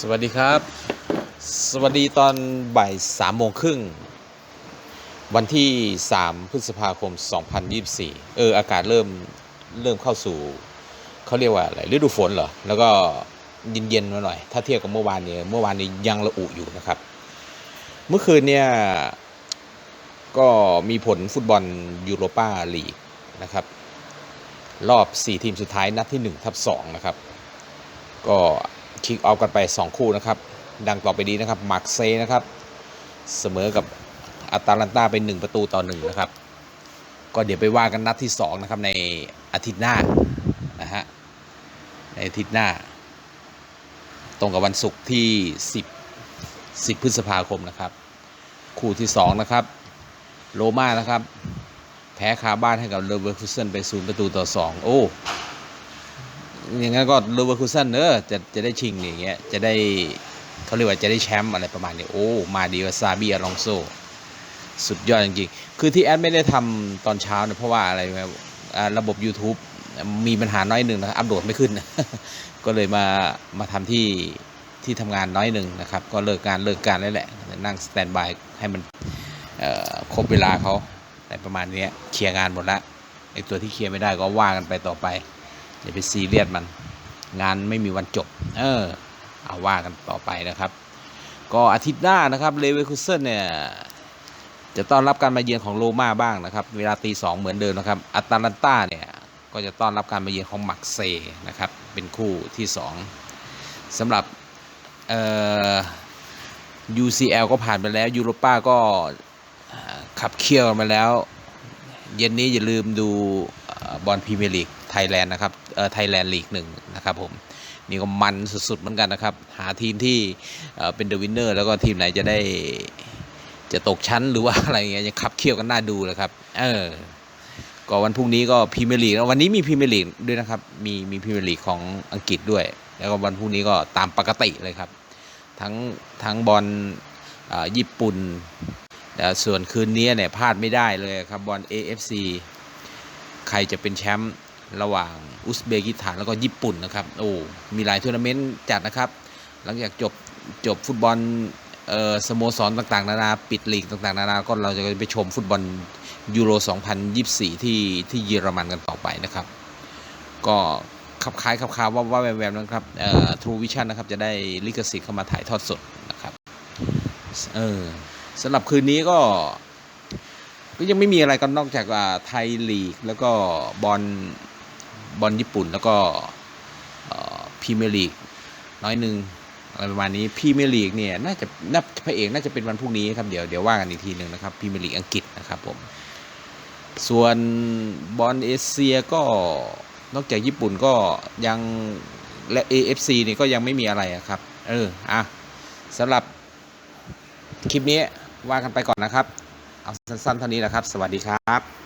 สวัสดีครับ สวัสดีตอนบ่ายสามโมงครึ่ง วันที่3พฤษภาคม 2024 เออ อากาศเริ่ม เริ่มเข้าสู่ เขาเรียกว่าอะไรฤดูฝนเหรอ แล้วก็เย็นๆมาหน่อย ถ้าเทียบกับเมื่อวานเนี่ยเมื่อวานนี้ยังระอุอยู่นะครับ เมื่อคืนเนี่ย ก็มีผลฟุตบอลยูโรปาลีกนะครับ รอบ 4 ทีมสุดท้ายนัดที่1ทับ2นะครับ ก็ คิกออฟกันไป 2 คู่นะครับ ดังต่อไปนี้นะครับมาร์กเซย์นะครับ เสมอกับอาตาลันตาเป็น 1 ประตูต่อ1นะครับ ก็เดี๋ยวไปว่ากันนัดที่ 2 นะครับ ในอาทิตย์หน้านะฮะ ในอาทิตย์หน้า ตรงกับวันศุกร์ที่ 10 10 พฤษภาคมนะครับ คู่ที่ 2 นะครับ โรม่านะครับ แพ้คาบ้านให้กับเลเวอร์คูเซนไป 0 ประตูต่อ 2 โอ้ อย่างงั้นก็เลเวอร์คูเซนเนอะจะจะได้ชิงอย่างเงี้ยจะได้เขาเรียกว่าจะได้แชมป์อะไรประมาณนี้โอ้มาดีว่าซาบีอลองโซสุดยอดจริงๆ คือที่แอดไม่ได้ทำตอนเช้าเนี่ยเพราะว่าอะไรไหมระบบ YouTube มีปัญหาน้อยหนึ่งนะอัปโหลดไม่ขึ้น ก็เลยมามาทำที่ที่ทำงานน้อยหนึ่งนะครับ ก็เลิกงานเลิกการแล้วแหละ นั่งสแตนบายให้มันครบเวลาเขาแต่ประมาณนี้เคลียร์งานหมดละไอตัวที่เคลียร์ไม่ได้ก็ว่ากันไปต่อไป อย่าไปซีเรียสมัน งานไม่มีวันจบ เออ เอาว่ากันต่อไปนะครับ ก็อาทิตย์หน้านะครับเลเวอร์คูเซนเนี่ยจะต้อนรับการมาเยือนของโรม่าบ้างนะครับ เวลาตีสองเหมือนเดิมนะครับอัตาลันตาเนี่ยก็จะต้อนรับการมาเยือนของมักเซนะครับ เป็นคู่ที่สองสำหรับเอ่อ UCL ก็ผ่านไปแล้วยูโรป้าก็ขับเคี่ยวมาแล้ว เย็นนี้อย่าลืมดูบอลพรีเมียร์ลีก ทยแลนด์นะครับเอ่อไทยแลนด์ลีกหนึ่งนะครับผมนี่ก็มันสุดๆเหมือนกันนะครับ หาทีมที่เเป็นเดอะวินเนอร์แล้วก็ทีมไหนจะได้จะตกชั้นหรือว่าอะไรเงี้ยยังขับเคี่ยวกันน่าดูเลยครับ เออก็วันพรุ่งนี้ก็พรีเมียร์ลีกวันนี้มีพรีเมียร์ลีกด้วยนะครับ มีมีพรีเมียร์ลีกของอังกฤษด้วย แล้วก็วันพรุ่งนี้ก็ตามปกติเลยครับ ทั้งทั้งบอลญี่ปุ่นแต่ส่วนคืนนี้เนี่ยพลาดไม่ได้เลยครับบอล AFC ใครจะเป็นแชมป์ ระหว่างอุซเบกิสถานแล้วก็ญี่ปุ่นนะครับโอ้มีหลายทัวร์นาเมนต์จัดนะครับ หลังจากจบจบฟุตบอลเอ่อสโมสรต่างๆ นานาปิดลีกต่างๆ นานาก็เราจะไปชมฟุตบอลยูโร 2024 ที่ที่เยอรมันกันต่อไปนะครับ ก็ขับคล้ายขับคาว่าว่าแวมๆนะครับเอ่อทรูวิชั่นนะครับจะได้ลิขสิทธิ์เข้ามาถ่ายทอดสดนะครับเออสำหรับคืนนี้ก็ ก็ยังไม่มีอะไรกันนอกจากอ่าไทยลีกแล้วก็บอล อลญี่ปุ่น แล้วก็พรีเมียร์ลีกน้อยหนึ่งอะไรประมาณนี้พรีเมียร์ลีกเนี่ยน่าจะน่าพระเอกน่าจะเป็นวันพรุ่งนี้ครับเดี๋ยวเดี๋ยวว่ากันอีกทีหนึ่งนะครับพรีเมียร์ลีกอังกฤษนะครับผมส่วนบอลเอเชียก็นอกจากญี่ปุ่นก็ยังและ AFC นี่ก็ยังไม่มีอะไรครับ เออ อะสำหรับคลิปนี้ว่ากันไปก่อนนะครับ เอาสั้นๆเท่านี้แหละครับ สวัสดีครับ